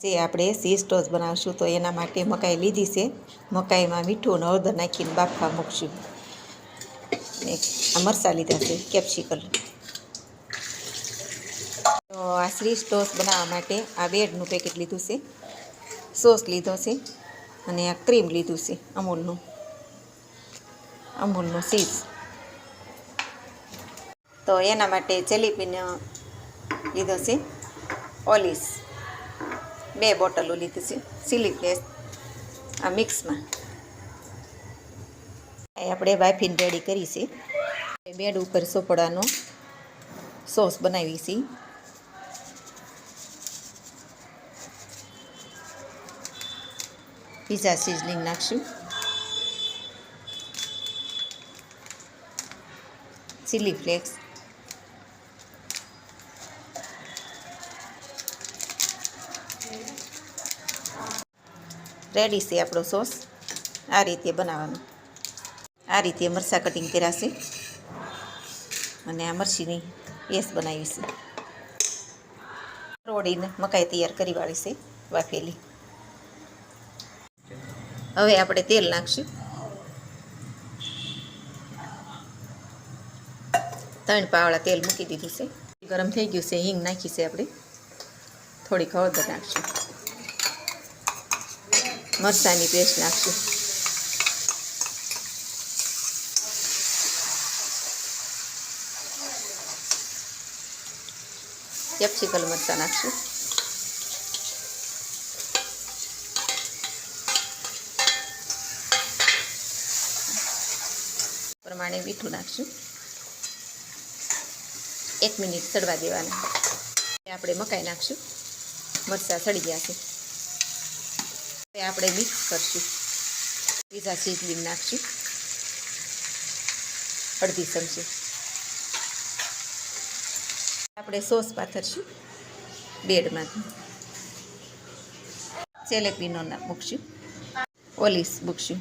જે આપણે C toss બનાવશું તો એના માટે મકાઈ લીધી છે. મકાઈમાં મીઠું અને હળદર નાખીને બાફવા મૂકશું. ને આ મરચાં લીધા છે, કેપ્સિકલ. તો આ સીઝ ટોસ બનાવવા માટે આ બેડનું પેકેટ લીધું છે. સોસ લીધો છે અને આ ક્રીમ લીધું છે અમૂલનું. અમૂલનું સીઝ તો એના માટે જલેબીનો લીધો છે. ઓલિસ. બે બોટલો લીધી છે સિલી ફ્લેસ આ મિક્સમાં. આપણે બાફીને રેડી કરી છે. બેડ ઉપર સોપડાનો સોસ બનાવી છે. પીઝા સિઝલિંગ નાખશું. Chilli flakes. રેડી છે આપણો સોસ. આ રીતે બનાવવાનો. આ રીતે મરચાં કટિંગ કર્યા છે. અને આ મરચીની પેસ્ટ બનાવી રોડીને મકાઈ તૈયાર કરી વાળી છે વાફેલી. હવે આપણે તેલ નાખશું. ત્રણ પાવડા તેલ મૂકી દીધું છે. ગરમ થઈ ગયું છે, હિંગ નાખી છે આપણે. થોડીક હળદર નાખશું. મરચાંની પેસ્ટ નાખશું. કેપ્સિકલ મરચાં નાખશું. પ્રમાણે મીઠું નાખશું. એક મિનિટ સડવા દેવાના. આપણે મકાઈ નાખશું. મરચાં સડી ગયા છે. હવે આપણે મિક્સ કરશું. પીઝા સીઝલિંગ નાખશું. અડધી ચમચી. આપણે સોસ પાથરશું બેડમાંથી. સેલેપીનો મૂકશું. ઓલિસ મૂકશું.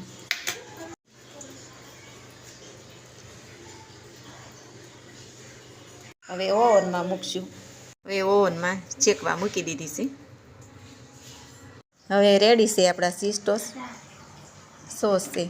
હવે ઓવનમાં મૂકશું. હવે ઓવનમાં ચેકવા મૂકી દીધી છે. હવે રેડી છે આપણા સીસ્ટોસ સોસ છે